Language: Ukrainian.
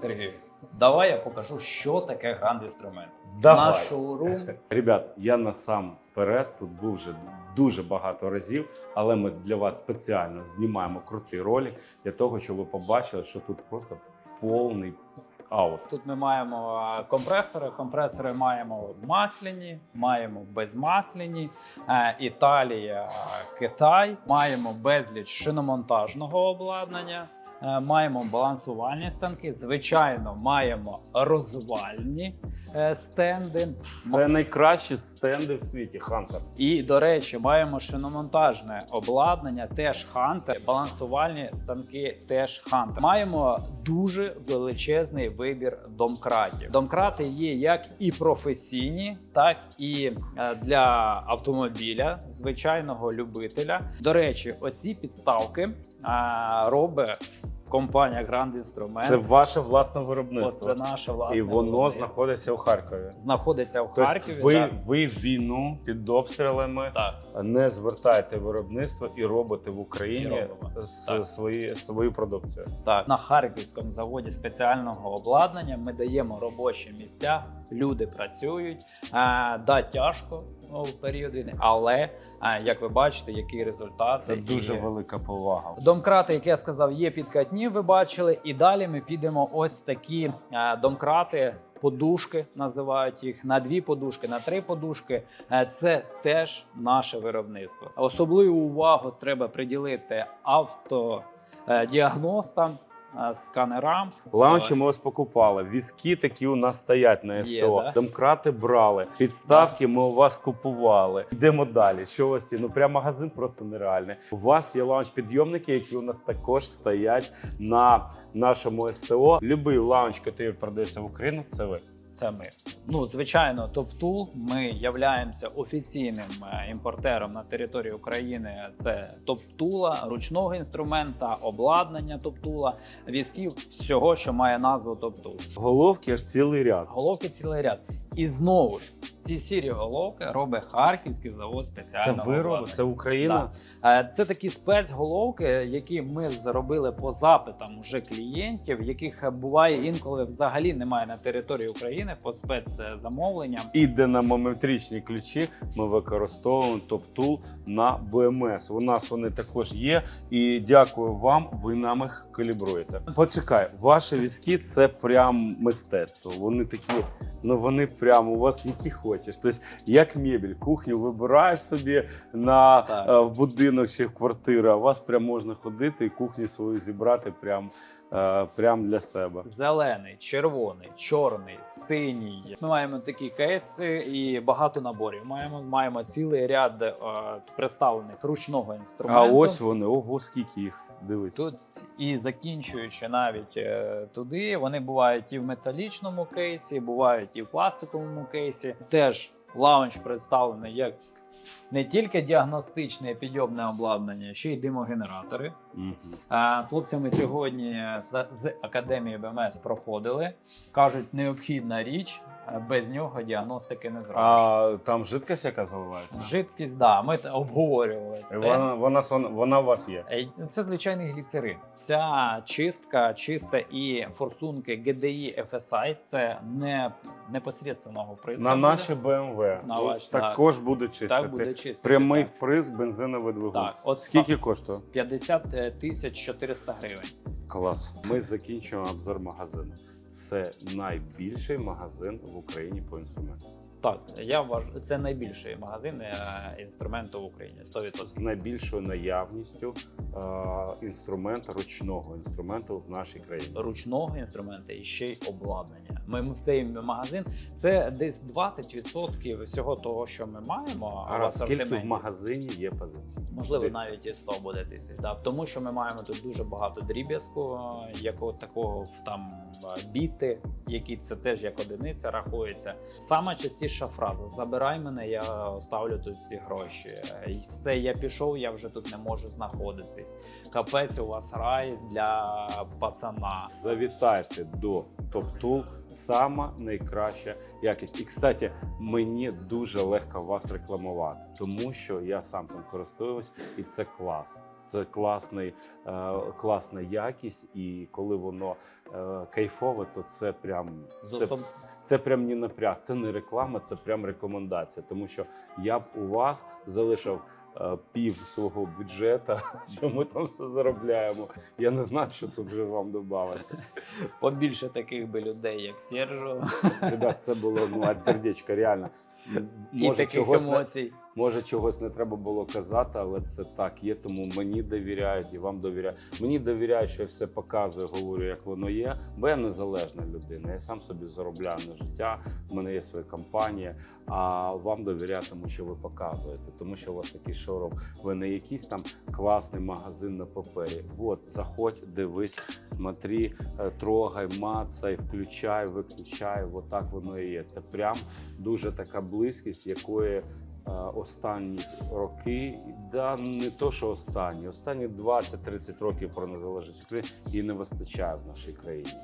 Сергій, давай я покажу, що таке гранд інструмент. Давай. Наш шоурум Ребят, я насамперед тут був вже дуже багато разів, але ми для вас спеціально знімаємо крутий ролик для того, щоб ви побачили, що тут просто повний аут. Тут ми маємо компресори. Компресори маємо масляні, маємо безмасляні. Е, Італія, Китай. Маємо безліч шиномонтажного обладнання. Е, Маємо балансувальні станки. Звичайно, маємо розвальні е, стенди. Це найкращі стенди в світі, Хантер. І, до речі, маємо шиномонтажне обладнання, теж хантер, балансувальні станки теж хантер. Маємо дуже величезний вибір домкратів. Домкрати є як і професійні, так і е, для автомобіля, звичайного любителя. До речі, оці підставки робить компанія Grand Instrument. Це ваше власне виробництво. Це наше власне І воно виробництво. знаходиться у Харкові. знаходиться в Тобто Харкові. ви, так. ви в війну під обстрілами так. не звертаєте виробництво і робите в Україні з- свої, свою продукцію. Так, на харківському заводі спеціального обладнання ми даємо робочі місця, люди працюють. А, да, тяжко ну, в період війни, але а, як ви бачите, який результат Це дуже І велика повага. Домкрати, як я сказав, є підкатні. Ви бачили, і далі ми підемо ось такі а, домкрати. Подушки називають їх на дві подушки, на три подушки. Е, Це теж наше виробництво. Особливу увагу треба приділити автодіагностам, е, сканерам. Лаунчі ми ось покупали. Візки такі у нас стоять на Є, СТО. да? Домкрати брали. Підставки ми у вас купували. Йдемо далі. Що у вас є? Ну прям магазин просто нереальний. У вас є лаунч підйомники, які у нас також стоять на нашому СТО. Любий лаунч, який продається в Україну, це ви. Це ми. Ну, звичайно, TopTool. Ми являємося офіційним е, імпортером на території України. Це TopTool, ручного інструмента, обладнання TopTool, візків, всього, що має назву TopTool. Головки ж цілий ряд. Головки цілий ряд. І знову ж ці сірі головки робить харківський завод Це спеціального ви робите? обладнання. Це Україна. Е, Це такі спецголовки, які ми зробили по запитам уже клієнтів, яких буває інколи взагалі немає на території України по спецзамовленням. І динамометричні ключі ми використовуємо TopTool на BMS. У нас вони також є. І дякую вам, ви нам їх калібруєте. Почекай, ваші візки це прям мистецтво. Вони такі, ну вони прямо у вас які хочеш. Тобто, як мебель, кухню вибираєш собі на Так. е, в будинок чи в квартиру, а у вас прям можна ходити і кухню свою зібрати прям, е, прям для себе. Зелений, червоний, чорний, синій. Ми маємо такі кейси і багато наборів. Маємо маємо цілий ряд е, представлених ручного інструменту. А ось вони, ого, скільки їх. Дивись. Тут і закінчуючи навіть е, туди, вони бувають і в металічному кейсі, бувають і в пластиковому кейсі. Теж лаунч представлений як не тільки діагностичне підйомне обладнання, ще й димогенератори. Мгм. Е, З хлопцями сьогодні з, з академії БМС проходили. кажуть, необхідна річ, без нього діагностики не зробиш. А там жидкость, яка заливається? Жидкість, да, ми обговорювали. Вона, вона, вона, вона у вас є. Е, Це звичайний гліцерин. Ця чистка, чиста і форсунки GDI FSI – це не непосредственного призка. На наші BMW На ваш, також буде чистити. так буде чисто. Прямий вприск бензиновий двигун. Так, от Скільки коштує? 50 тисяч 400 гривень. Клас. Ми закінчуємо обзор магазину. Це найбільший магазин в Україні по інструменту. Так, я вважаю, це найбільший магазин е, інструменту в Україні. 100%. З найбільшою наявністю е, інструменту, ручного інструменту в нашій країні. Ручного інструмента і ще й обладнання. Ми, ми в цей магазин це десь 20% всього того, що ми маємо. в скільки в магазині є позицій? Можливо, Десь навіть і 100 буде тисяч. Да. Тому що ми маємо тут дуже багато дріб'язку, е, якого такого в там е, біти, які це теж як одиниця рахується. Сама частіша фраза: забирай мене, я оставлю тут всі гроші. І все, я пішов, я вже тут не можу знаходитись. Капець, у вас рай для пацана. Завітайте до TopTool, сама найкраща якість. І кстати, мені дуже легко вас рекламувати, тому що я сам цим користуюсь, і це класно. Це класний, е, класна якість, і коли воно е, кайфове, то це прям це. Це прям не напряг, це не реклама, це прям рекомендація. Тому що я б у вас залишив е, пів свого бюджету, що ми там все заробляємо. Я не знаю, що тут вже вам додати. побільше таких би людей, як Сержо, Ребят, це було ну, від сердечка, реально. і таких чогось емоцій. Може, чогось не треба було казати, але це так є. Тому мені довіряють і вам довіряють. Мені довіряють, що я все показую, говорю, як воно є. Бо я незалежна людина. Я сам собі заробляю на життя. У мене є своя компанія. А вам довіряю, тому що ви показуєте, тому що у вас такий шоурум. Ви не якийсь там класний магазин на папері. От, заходь, дивись, смотри, е, трогай, мацай, включай, виключай. От так воно і є. Це прям дуже така близькість, якої останні роки, да не то, що останні, останні 20-30 років про незалежність України і не вистачає в нашій країні.